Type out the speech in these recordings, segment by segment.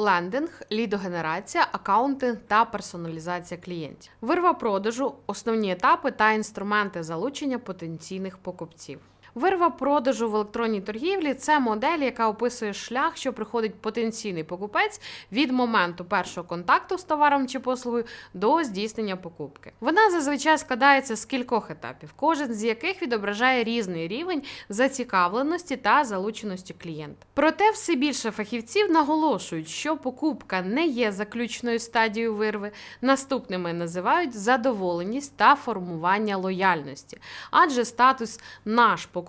лендинг, лідогенерація, акаунтинг та персоналізація клієнтів. Вирва продажу, основні етапи та інструменти залучення потенційних покупців. Вирва продажу в електронній торгівлі це модель, яка описує шлях, що приходить потенційний покупець від моменту першого контакту з товаром чи послугою до здійснення покупки. Вона зазвичай складається з кількох етапів, кожен з яких відображає різний рівень зацікавленості та залученості клієнта. Проте все більше фахівців наголошують, що покупка не є заключною стадією вирви. Наступними називають задоволеність та формування лояльності, адже статус наш покупець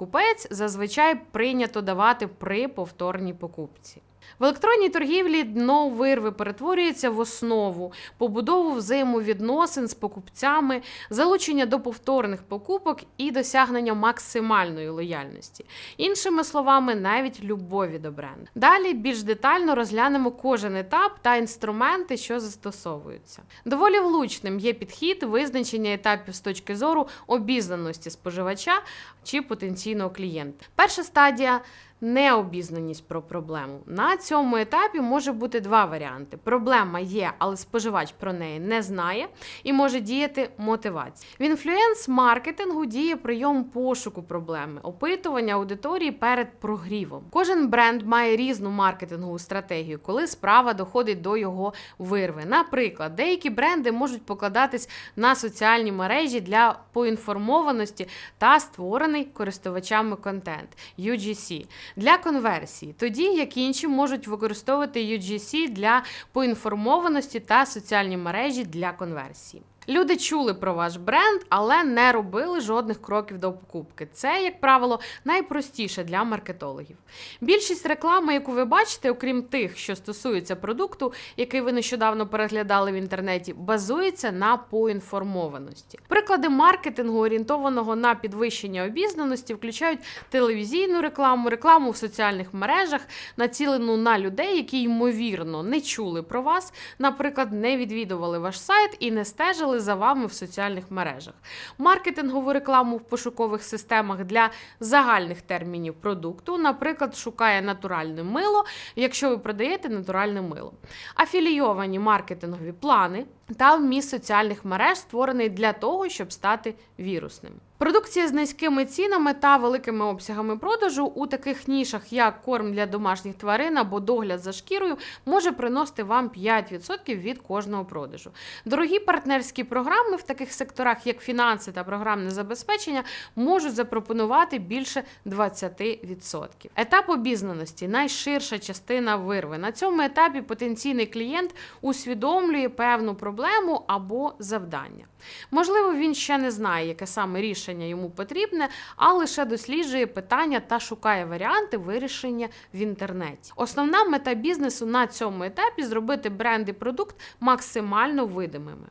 зазвичай прийнято давати при повторній покупці. В електронній торгівлі дно вирви перетворюється в основу, побудову взаємовідносин з покупцями, залучення до повторних покупок і досягнення максимальної лояльності. Іншими словами, навіть любові до бренду. Далі більш детально розглянемо кожен етап та інструменти, що застосовуються. Доволі влучним є підхід визначення етапів з точки зору обізнаності споживача чи потенційного клієнта. Перша стадія необізнаність про проблему. На цьому етапі може бути два варіанти: проблема є, але споживач про неї не знає і може діяти мотивація. В інфлюенс-маркетингу діє прийом пошуку проблеми, опитування аудиторії перед прогрівом. Кожен бренд має різну маркетингову стратегію, коли справа доходить до його вирви. Наприклад, деякі бренди можуть покладатись на соціальні мережі для поінформованості та створений користувачами контент UGC для конверсії, тоді як інші можуть використовувати UGC для поінформованості та соціальні мережі для конверсії. Люди чули про ваш бренд, але не робили жодних кроків до покупки. Це, як правило, найпростіше для маркетологів. Більшість реклами, яку ви бачите, окрім тих, що стосуються продукту, який ви нещодавно переглядали в інтернеті, базується на поінформованості. Приклади маркетингу, орієнтованого на підвищення обізнаності, включають телевізійну рекламу, рекламу в соціальних мережах, націлену на людей, які ймовірно не чули про вас, наприклад, не відвідували ваш сайт і не стежили за вами в соціальних мережах, маркетингову рекламу в пошукових системах для загальних термінів продукту, наприклад, шукає натуральне мило, якщо ви продаєте натуральне мило, афілійовані маркетингові плани та вміст соціальних мереж створений для того, щоб стати вірусним. Продукція з низькими цінами та великими обсягами продажу у таких нішах, як корм для домашніх тварин або догляд за шкірою, може приносити вам 5% від кожного продажу. Дорогі партнерські програми в таких секторах, як фінанси та програмне забезпечення, можуть запропонувати більше 20%. Етап обізнаності найширша частина вирви. На цьому етапі потенційний клієнт усвідомлює певну проблему або завдання. Можливо, він ще не знає, яке саме рішення йому потрібне, а лише досліджує питання та шукає варіанти вирішення в інтернеті. Основна мета бізнесу на цьому етапі зробити бренд і продукт максимально видимими.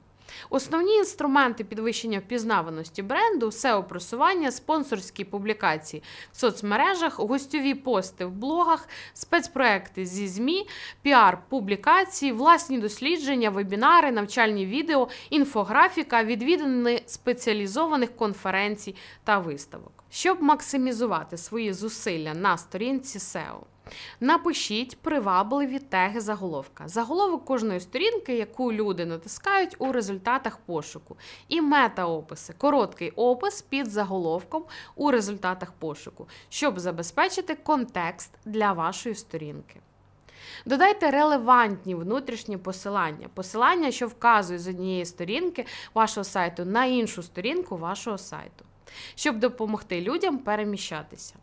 Основні інструменти підвищення впізнаваності бренду SEO просування, спонсорські публікації в соцмережах, гостьові пости в блогах, спецпроекти зі ЗМІ, піар публікації, власні дослідження, вебінари, навчальні відео, інфографіка, відвідини спеціалізованих конференцій та виставок. Щоб максимізувати свої зусилля на сторінці SEO, Напишіть привабливі теги заголовка. Заголовок кожної сторінки, яку люди натискають у результатах пошуку. І метаописи. Короткий опис під заголовком у результатах пошуку, щоб забезпечити контекст для вашої сторінки. Додайте релевантні внутрішні посилання. Посилання, що вказують з однієї сторінки вашого сайту на іншу сторінку вашого сайту, щоб допомогти людям переміщатися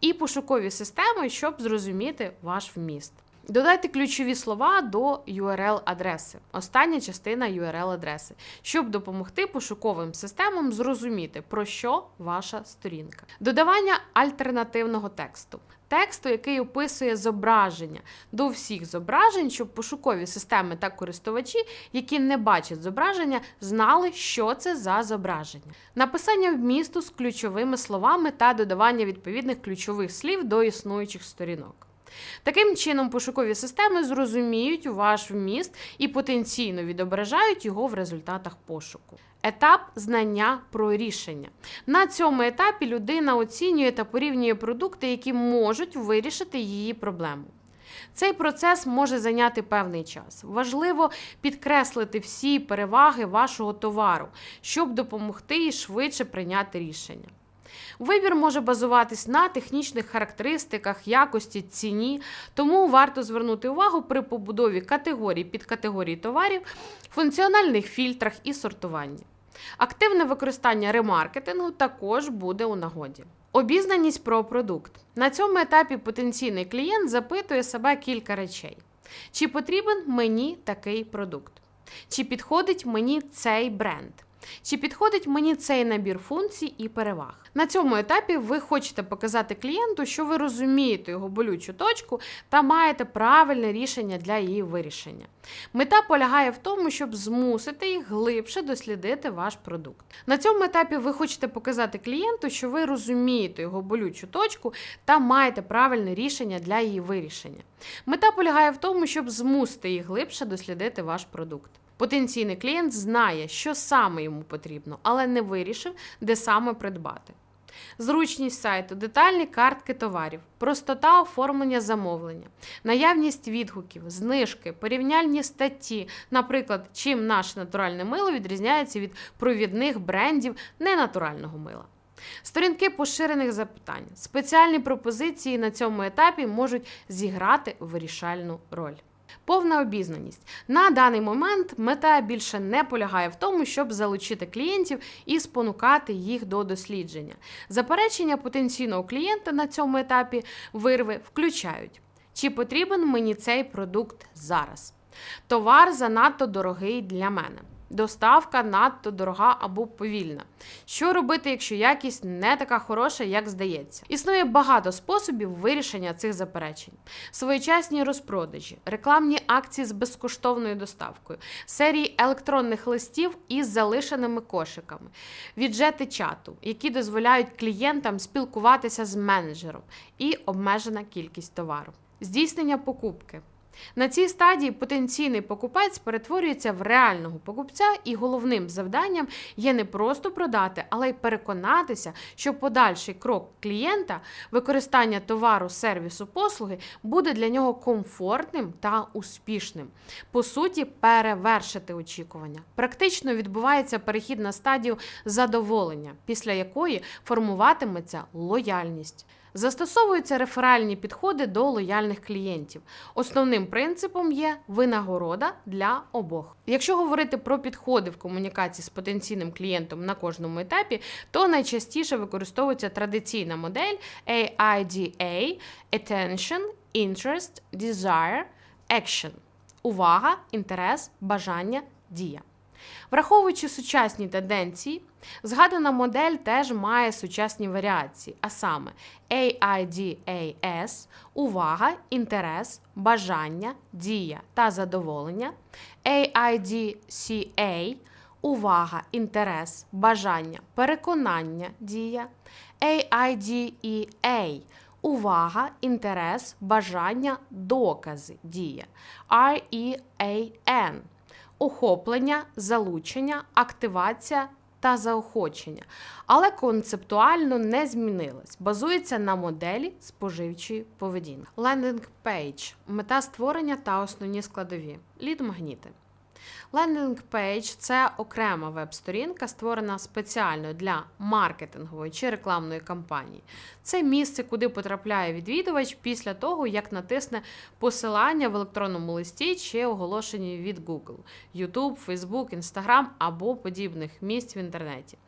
і пошукові системи, щоб зрозуміти ваш вміст. Додайте ключові слова до URL-адреси, остання частина URL-адреси, щоб допомогти пошуковим системам зрозуміти, про що ваша сторінка. Додавання альтернативного тексту. Тексту, який описує зображення до всіх зображень, щоб пошукові системи та користувачі, які не бачать зображення, знали, що це за зображення. Написання вмісту з ключовими словами та додавання відповідних ключових слів до існуючих сторінок. Таким чином, пошукові системи зрозуміють ваш вміст і потенційно відображають його в результатах пошуку. Етап знання про рішення. На цьому етапі людина оцінює та порівнює продукти, які можуть вирішити її проблему. Цей процес може зайняти певний час. Важливо підкреслити всі переваги вашого товару, щоб допомогти їй швидше прийняти рішення. Вибір може базуватись на технічних характеристиках, якості, ціні, тому варто звернути увагу при побудові категорій, підкатегорій товарів, функціональних фільтрах і сортуванні. Активне використання ремаркетингу також буде у нагоді. Обізнаність про продукт. На цьому етапі потенційний клієнт запитує себе кілька речей: чи потрібен мені такий продукт? Чи підходить мені цей бренд? Чи підходить мені цей набір функцій і переваг? На цьому етапі ви хочете показати клієнту, що ви розумієте його болючу точку та маєте правильне рішення для її вирішення. Мета полягає в тому, щоб змусити їх глибше дослідити ваш продукт. На цьому етапі ви хочете показати клієнту, що ви розумієте його болючу точку та маєте правильне рішення для її вирішення. Мета полягає в тому, щоб змусити їх глибше дослідити ваш продукт. Потенційний клієнт знає, що саме йому потрібно, але не вирішив, де саме придбати. Зручність сайту, детальні картки товарів, простота оформлення замовлення, наявність відгуків, знижки, порівняльні статті, наприклад, чим наше натуральне мило відрізняється від провідних брендів ненатурального мила. Сторінки поширених запитань, спеціальні пропозиції на цьому етапі можуть зіграти вирішальну роль. Повна обізнаність на даний момент мета більше не полягає в тому, щоб залучити клієнтів і спонукати їх до дослідження. Заперечення потенційного клієнта на цьому етапі вирви включають: чи потрібен мені цей продукт зараз? Товар занадто дорогий для мене. Доставка надто дорога або повільна. Що робити, якщо якість не така хороша, як здається? Існує багато способів вирішення цих заперечень: своєчасні розпродажі, рекламні акції з безкоштовною доставкою, серії електронних листів із залишеними кошиками, віджети чату, які дозволяють клієнтам спілкуватися з менеджером, і обмежена кількість товару, здійснення покупки. На цій стадії потенційний покупець перетворюється в реального покупця, і головним завданням є не просто продати, але й переконатися, що подальший крок клієнта, використання товару, сервісу, послуги буде для нього комфортним та успішним. По суті, перевершити очікування. Практично відбувається перехід на стадію задоволення, після якої формуватиметься лояльність. Застосовуються реферальні підходи до лояльних клієнтів. Основним принципом є винагорода для обох. Якщо говорити про підходи в комунікації з потенційним клієнтом на кожному етапі, то найчастіше використовується традиційна модель AIDA – Attention, Interest, Desire, Action. Увага, інтерес, бажання, дія. Враховуючи сучасні тенденції, згадана модель теж має сучасні варіації, а саме AIDS – увага, інтерес, бажання, дія та задоволення, AIDCA – увага, інтерес, бажання, переконання, дія, AIDEA – увага, інтерес, бажання, докази, дія, REAN – охоплення, залучення, активація та заохочення, але концептуально не змінилась, базується на моделі споживчої поведінки. Лендинг пейдж мета створення та основні складові. Лід-магніти. Лендинг пейдж це окрема веб-сторінка, створена спеціально для маркетингової чи рекламної кампанії. Це місце, куди потрапляє відвідувач після того, як натисне посилання в електронному листі чи оголошенні від Google, YouTube, Facebook, Instagram або подібних місць в інтернеті.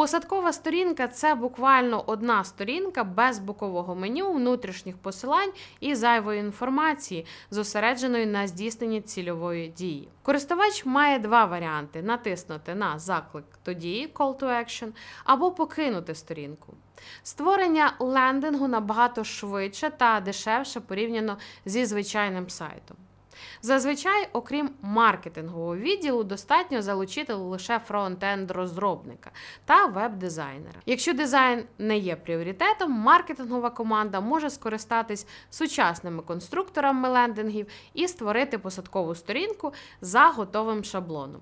Посадкова сторінка це буквально одна сторінка без бокового меню, внутрішніх посилань і зайвої інформації, зосередженої на здійсненні цільової дії. Користувач має два варіанти: натиснути на заклик до дії Call to Action або покинути сторінку. Створення лендингу набагато швидше та дешевше порівняно зі звичайним сайтом. Зазвичай, окрім маркетингового відділу, достатньо залучити лише фронт-енд розробника та веб-дизайнера. Якщо дизайн не є пріоритетом, маркетингова команда може скористатись сучасними конструкторами лендингів і створити посадкову сторінку за готовим шаблоном,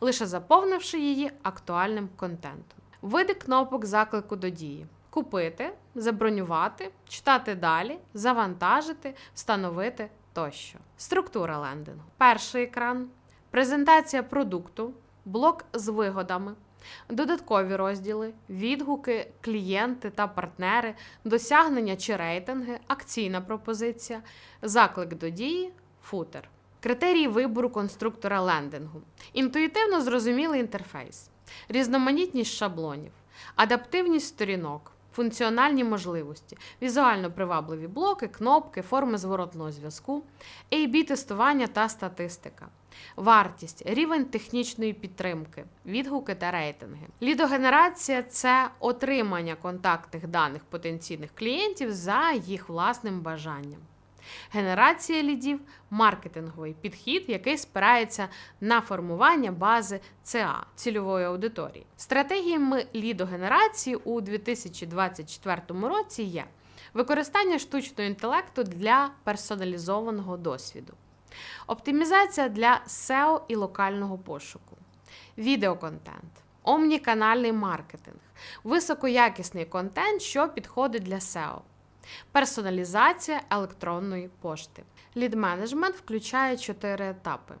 лише заповнивши її актуальним контентом. Види кнопок заклику до дії. купити, забронювати, читати далі, завантажити, встановити тощо. Структура лендингу. Перший екран, презентація продукту, блок з вигодами, додаткові розділи, відгуки, клієнти та партнери, досягнення чи рейтинги, акційна пропозиція, заклик до дії, футер. Критерії вибору конструктора лендингу. Інтуїтивно зрозумілий інтерфейс, різноманітність шаблонів, адаптивність сторінок, функціональні можливості, візуально привабливі блоки, кнопки, форми зворотного зв'язку, ab тестування та статистика. Вартість, рівень технічної підтримки, відгуки та рейтинги. Лідогенерація це отримання контактних даних потенційних клієнтів за їх власним бажанням. Генерація лідів маркетинговий підхід, який спирається на формування бази ЦА цільової аудиторії. Стратегіями лідогенерації у 2024 році є використання штучного інтелекту для персоналізованого досвіду, оптимізація для SEO і локального пошуку, відеоконтент, омніканальний маркетинг, високоякісний контент, що підходить для SEO. Персоналізація електронної пошти. Lead Management включає чотири етапи: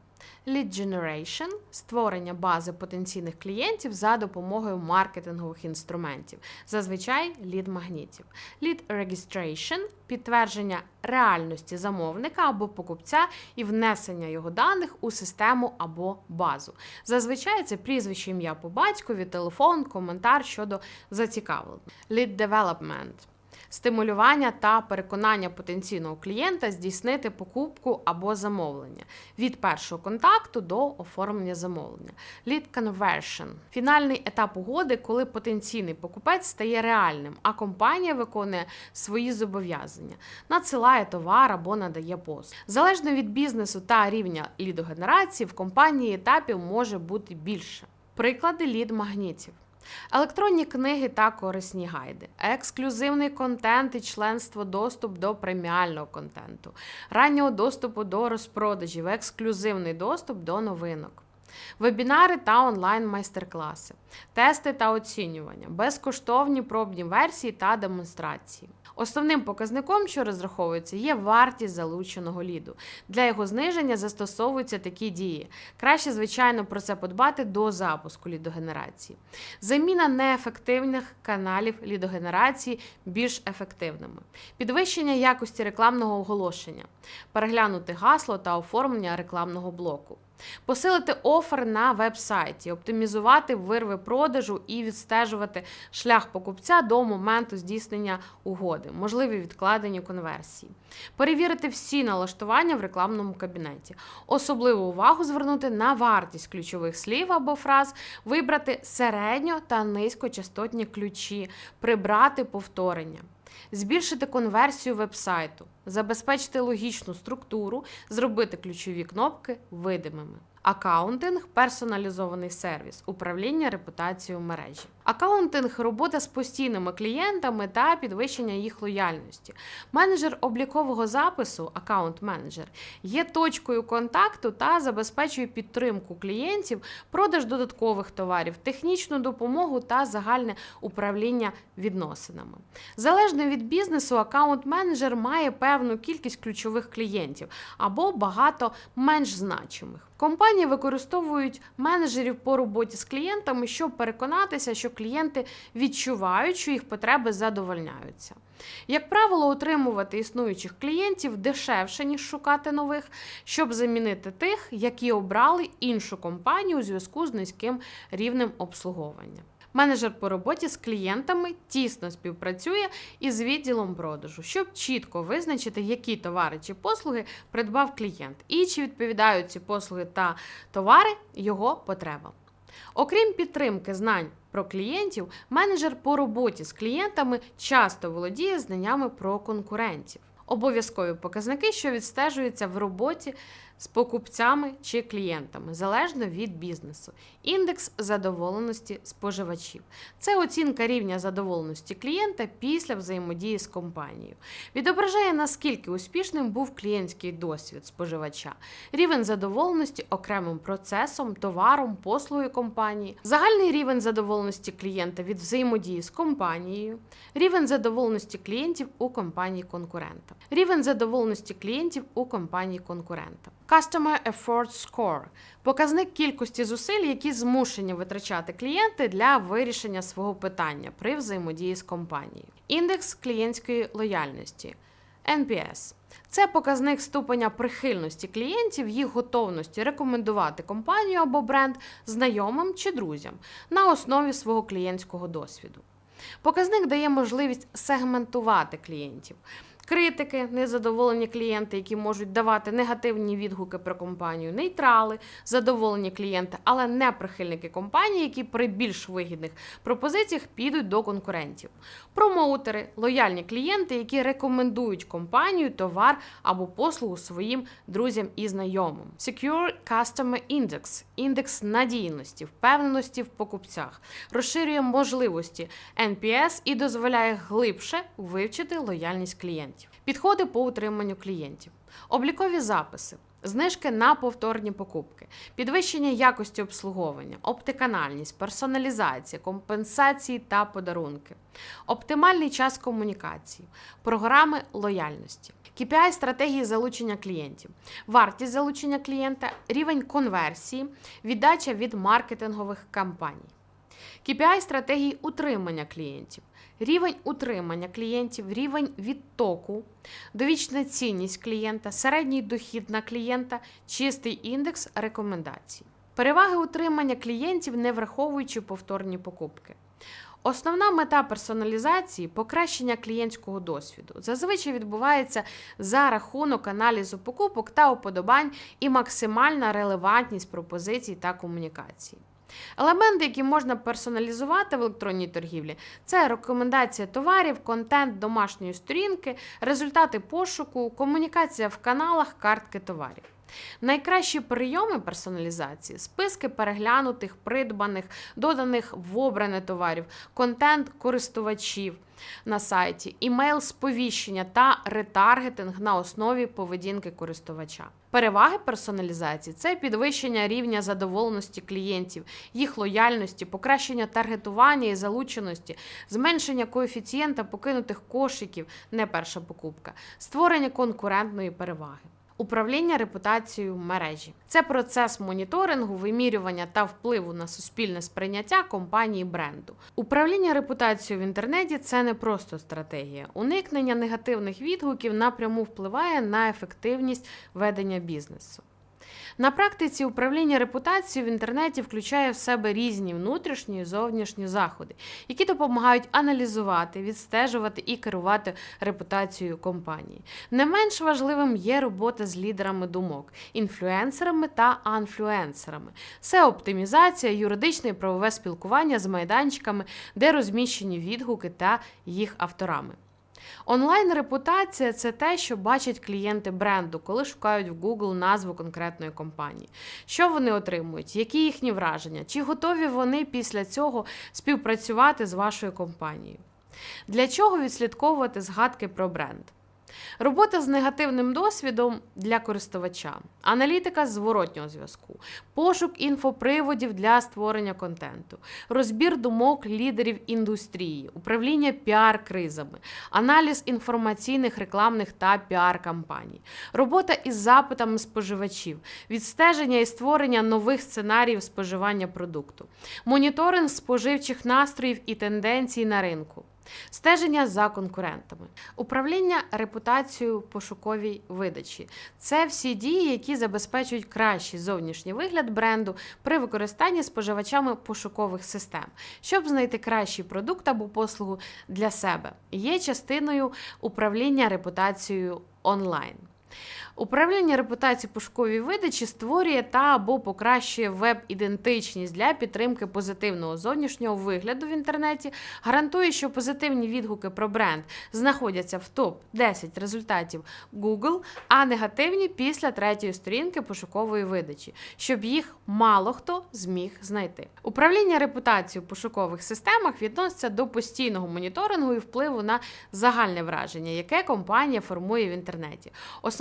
Lead Generation – створення бази потенційних клієнтів за допомогою маркетингових інструментів, зазвичай lead магнітів. Lead Registration – підтвердження реальності замовника або покупця і внесення його даних у систему або базу. Зазвичай це прізвище ім'я по батькові, телефон, коментар щодо зацікавлення. Lead Development – стимулювання та переконання потенційного клієнта здійснити покупку або замовлення від першого контакту до оформлення замовлення. Lead conversion – фінальний етап угоди, коли потенційний покупець стає реальним, а компанія виконує свої зобов'язання, надсилає товар або надає послуг. Залежно від бізнесу та рівня лідогенерації, в компанії етапів може бути більше. Приклади лід-магнітів. Електронні книги та корисні гайди, ексклюзивний контент і членство доступ до преміального контенту, раннього доступу до розпродажів, ексклюзивний доступ до новинок. Вебінари та онлайн майстер-класи, тести та оцінювання, безкоштовні пробні версії та демонстрації. Основним показником, що розраховується, є вартість залученого ліду. Для його зниження застосовуються такі дії. Краще, звичайно, про це подбати до запуску лідогенерації. Заміна неефективних каналів лідогенерації більш ефективними, підвищення якості рекламного оголошення, переглянути гасло та оформлення рекламного блоку. Посилити офер на веб-сайті, оптимізувати вирви продажу і відстежувати шлях покупця до моменту здійснення угоди, можливі відкладені конверсії, перевірити всі налаштування в рекламному кабінеті, особливу увагу звернути на вартість ключових слів або фраз, вибрати середньо та низькочастотні ключі, прибрати повторення. Збільшити конверсію вебсайту, забезпечити логічну структуру, зробити ключові кнопки видимими. Акаунтинг персоналізований сервіс, управління репутацією мережі. Акаунтинг робота з постійними клієнтами та підвищення їх лояльності. Менеджер облікового запису, акаунт-менеджер, є точкою контакту та забезпечує підтримку клієнтів, продаж додаткових товарів, технічну допомогу та загальне управління відносинами. Залежно від бізнесу, акаунт-менеджер має певну кількість ключових клієнтів або багато менш значимих. Компанії використовують менеджерів по роботі з клієнтами, щоб переконатися, що клієнти відчувають, що їх потреби задовольняються. Як правило, отримувати існуючих клієнтів дешевше, ніж шукати нових, щоб замінити тих, які обрали іншу компанію у зв'язку з низьким рівнем обслуговування. Менеджер по роботі з клієнтами тісно співпрацює із відділом продажу, щоб чітко визначити, які товари чи послуги придбав клієнт, і чи відповідають ці послуги та товари його потребам. Окрім підтримки знань про клієнтів, менеджер по роботі з клієнтами часто володіє знаннями про конкурентів. Обов'язкові показники, що відстежуються в роботі з покупцями чи клієнтами залежно від бізнесу. Індекс задоволеності споживачів це оцінка рівня задоволеності клієнта після взаємодії з компанією. Відображає наскільки успішним був клієнтський досвід споживача, рівень задоволеності окремим процесом, товаром, послугою компанії, загальний рівень задоволеності клієнта від взаємодії з компанією, рівень задоволеності клієнтів у компанії конкурента, рівень задоволеності клієнтів у компанії конкурента. Customer Effort Score – показник кількості зусиль, які змушені витрачати клієнти для вирішення свого питання при взаємодії з компанією. Індекс клієнтської лояльності NPS – це показник ступеня прихильності клієнтів, їх готовності рекомендувати компанію або бренд знайомим чи друзям на основі свого клієнтського досвіду. Показник дає можливість сегментувати клієнтів. Критики, незадоволені клієнти, які можуть давати негативні відгуки про компанію, нейтрали, задоволені клієнти, але не прихильники компанії, які при більш вигідних пропозиціях підуть до конкурентів. Промоутери, лояльні клієнти, які рекомендують компанію, товар або послугу своїм друзям і знайомим. Secure Customer Index – індекс надійності, впевненості в покупцях, розширює можливості NPS і дозволяє глибше вивчити лояльність клієнтів. Підходи по утриманню клієнтів, облікові записи. Знижки на повторні покупки, підвищення якості обслуговування, оптиканальність, персоналізація, компенсації та подарунки, оптимальний час комунікації, програми лояльності, KPI стратегії залучення клієнтів, вартість залучення клієнта, рівень конверсії, віддача від маркетингових кампаній. KPI стратегії утримання клієнтів, рівень утримання клієнтів, рівень відтоку, довічна цінність клієнта, середній дохід на клієнта, чистий індекс рекомендацій. Переваги утримання клієнтів, не враховуючи повторні покупки. Основна мета персоналізації покращення клієнтського досвіду. Зазвичай відбувається за рахунок аналізу покупок та уподобань і максимальна релевантність пропозицій та комунікації. Елементи, які можна персоналізувати в електронній торгівлі, це рекомендація товарів, контент домашньої сторінки, результати пошуку, комунікація в каналах, картки товарів. Найкращі прийоми персоналізації списки переглянутих, придбаних, доданих в обране товарів, контент користувачів на сайті, імейл сповіщення та ретаргетинг на основі поведінки користувача. Переваги персоналізації це підвищення рівня задоволеності клієнтів, їх лояльності, покращення таргетування і залученості, зменшення коефіцієнта покинутих кошиків, не перша покупка, створення конкурентної переваги. Управління репутацією мережі це процес моніторингу, вимірювання та впливу на суспільне сприйняття компанії бренду. Управління репутацією в інтернеті це не просто стратегія. Уникнення негативних відгуків напряму впливає на ефективність ведення бізнесу. На практиці управління репутацією в інтернеті включає в себе різні внутрішні і зовнішні заходи, які допомагають аналізувати, відстежувати і керувати репутацією компанії. Не менш важливим є робота з лідерами думок, інфлюенсерами та анфлюенсерами. Це оптимізація, юридичне і правове спілкування з майданчиками, де розміщені відгуки та їх авторами. Онлайн-репутація це те, що бачать клієнти бренду, коли шукають в Google назву конкретної компанії. Що вони отримують, які їхні враження, чи готові вони після цього співпрацювати з вашою компанією? Для чого відслідковувати згадки про бренд? Робота з негативним досвідом для користувача, аналітика зворотнього зв'язку, пошук інфоприводів для створення контенту, розбір думок лідерів індустрії, управління піар-кризами, аналіз інформаційних рекламних та піар-кампаній, робота із запитами споживачів, відстеження і створення нових сценаріїв споживання продукту, моніторинг споживчих настроїв і тенденцій на ринку. Стеження за конкурентами, управління репутацією пошуковій видачі це всі дії, які забезпечують кращий зовнішній вигляд бренду при використанні споживачами пошукових систем, щоб знайти кращий продукт або послугу для себе. Є частиною управління репутацією онлайн. Управління репутації пошукової видачі створює та або покращує веб-ідентичність для підтримки позитивного зовнішнього вигляду в інтернеті, гарантує, що позитивні відгуки про бренд знаходяться в топ 10 результатів Google, а негативні після третьої сторінки пошукової видачі, щоб їх мало хто зміг знайти. Управління репутацією в пошукових системах відноситься до постійного моніторингу і впливу на загальне враження, яке компанія формує в інтернеті.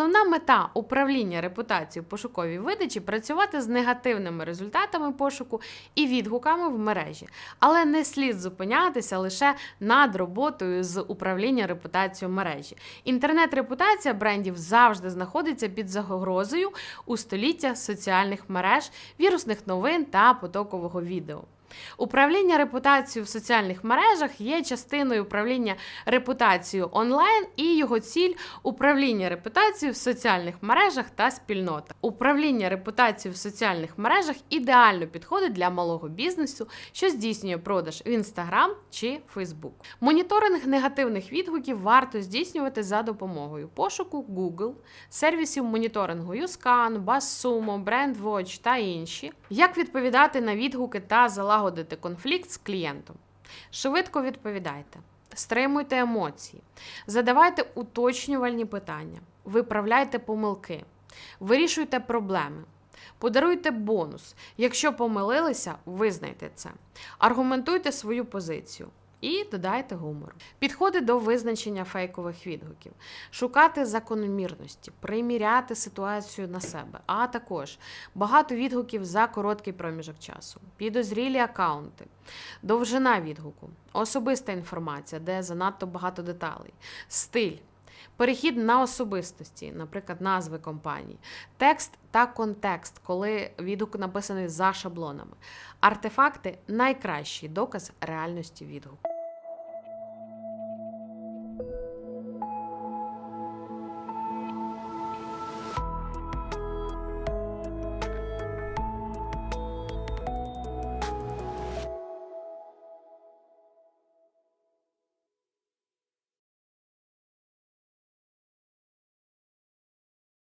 Основна мета управління репутацією пошуковій видачі працювати з негативними результатами пошуку і відгуками в мережі, але не слід зупинятися лише над роботою з управління репутацією мережі. Інтернет-репутація брендів завжди знаходиться під загрозою у століття соціальних мереж, вірусних новин та потокового відео. Управління репутацією в соціальних мережах є частиною управління репутацією онлайн і його ціль управління репутацією в соціальних мережах та спільнотах. Управління репутацією в соціальних мережах ідеально підходить для малого бізнесу, що здійснює продаж в Instagram чи Facebook. Моніторинг негативних відгуків варто здійснювати за допомогою пошуку Google, сервісів моніторингу YouScan, BuzzSumo, BrandWatch та інші. Як відповідати на відгуки та залагодити конфлікт з клієнтом? Швидко відповідайте. Стримуйте емоції, задавайте уточнювальні питання, виправляйте помилки, вирішуйте проблеми, подаруйте бонус. Якщо помилилися, визнайте це. Аргументуйте свою позицію. І додайте гумор. Підходи до визначення фейкових відгуків, шукати закономірності, приміряти ситуацію на себе, а також багато відгуків за короткий проміжок часу, підозрілі акаунти, довжина відгуку, особиста інформація, де занадто багато деталей, стиль. Перехід на особистості, наприклад, назви компанії, текст та контекст, коли відгук написаний за шаблонами. Артефакти найкращий доказ реальності відгуку.